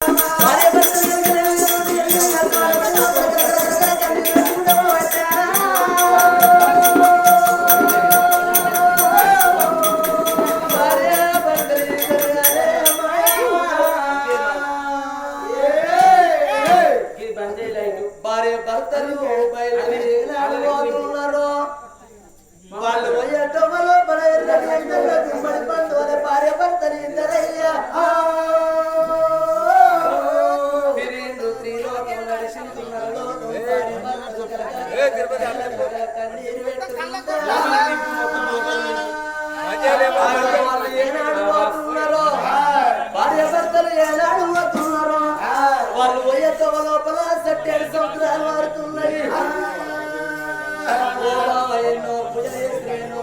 Bye. లోపల లోపల సట్టేడు సంవత్సరాలు మారుతున్నాయి. ఎన్నో పూజ చేసి ఎన్నో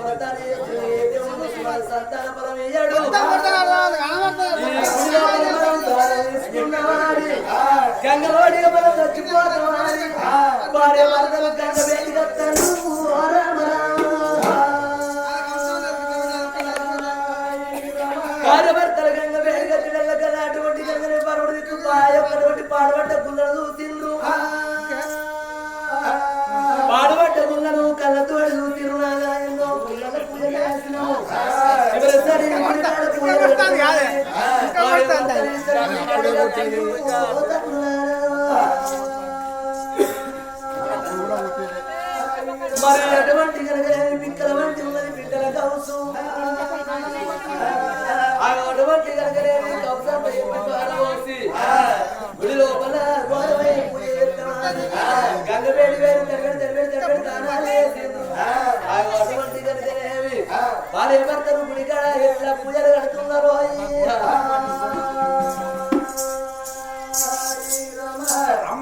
గంగలోడి మనం చచ్చిపోతాం వాడే వరదలు గంగ వేసి భార్య భర్తలు గంగ వేసి అటువంటి గంగనే పరుడు దిక్కు బాయపడు పాడుబడ్డ గుళ్ళను చూసిండ్రు పాడుబడ్డ గుళ్ళను కళ్ళతో చూసిండ్రు నాగాయనో గుళ్ళను మరి అటువంటి కనుక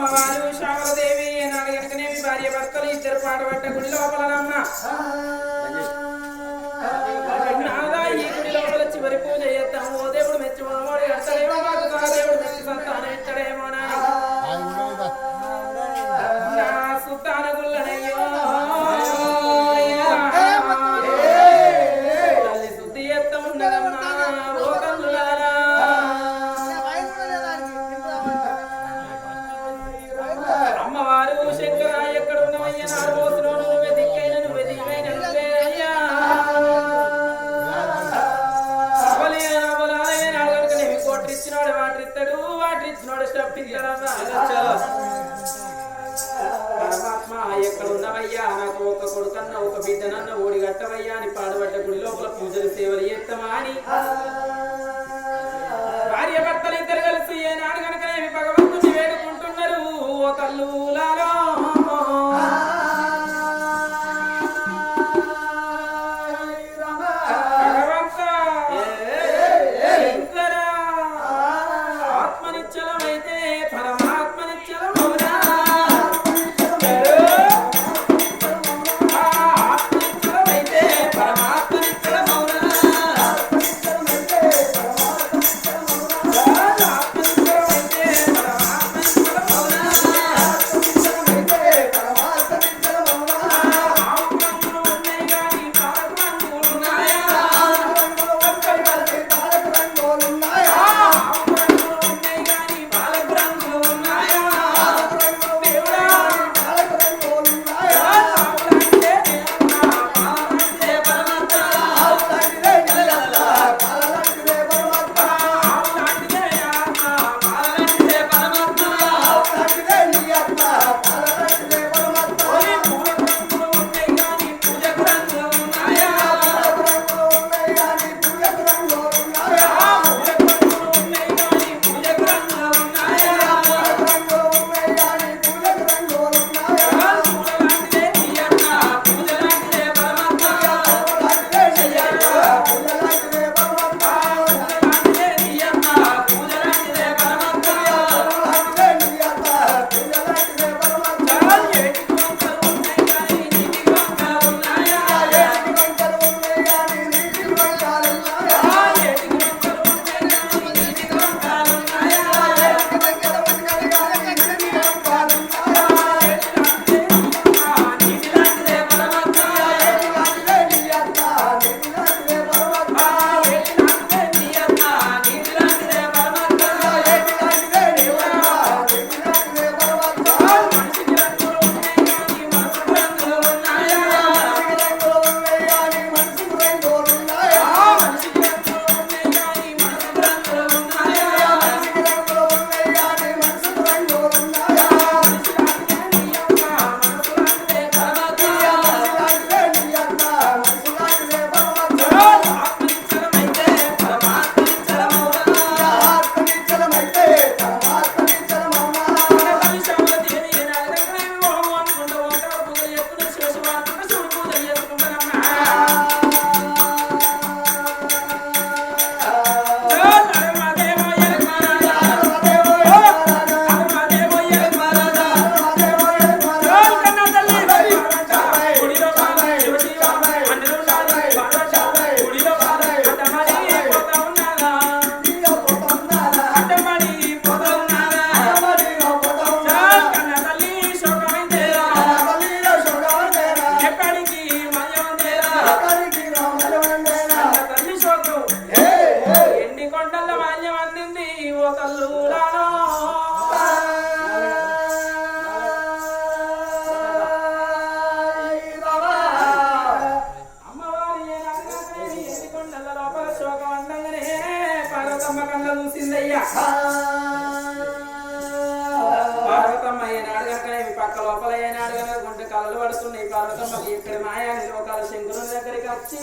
అమ్మవారు శారదేవి నాలుగు భార్య భర్తలు ఇద్దరు పాటపడ్డ గుడి లోపల రమ్మ ఎక్కడ ఉన్నవయ్యా? నాకు ఒక కొడుకన్న ఒక బిడ్డనన్న ఓడి గట్టవయ్యా అని పాడబడ్డ గుడి లోపల పూజలు సేవలు చేస్తామా అని పక్క లోపల ఏనాడు గుంట కళలు పడుతున్నాయి పర్వతం ఇక్కడ మాయా లోకాల శంకరుని దగ్గరికి వచ్చి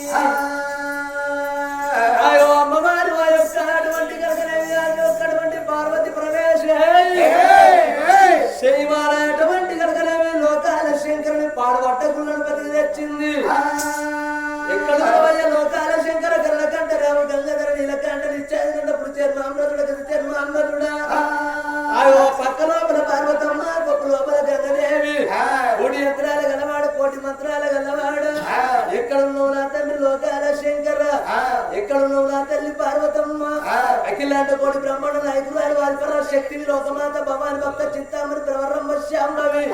శక్తిని లోకమాత భవాని భక్త చిత్తామరి ప్రవరమ్మ శ్యామవి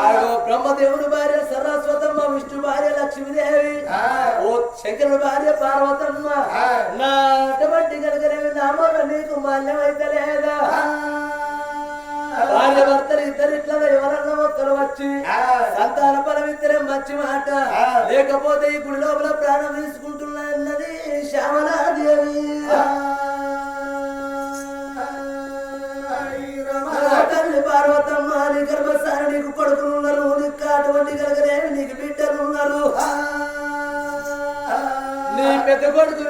ఆరో బ్రహ్మదేవుని భార్య సరస్వతమ్మ విష్ణు భార్య లక్ష్మీదేవి. ఓ శంకరుడు భార్య పార్వతమ్మ. నా అటువంటి కనుకనేవి నీకు మాన్యమైతే లేదా? భార్య భర్తలు ఇద్దరు ఇట్లా ఎవరన్నా ఒక్కరు వచ్చి సంతాన ఇద్దరే మంచి మాట లేకపోతే ఈ గుడి లోపల ప్రాణం తీసుకుంటున్నా పార్వతమ్మ నీ గర్భసారి నీకు కొడుకులున్నారు నీకు అటువంటి కనుకనేవి నీకు బిడ్డలు ఉన్నారు. నీ పెద్ద కొడుకు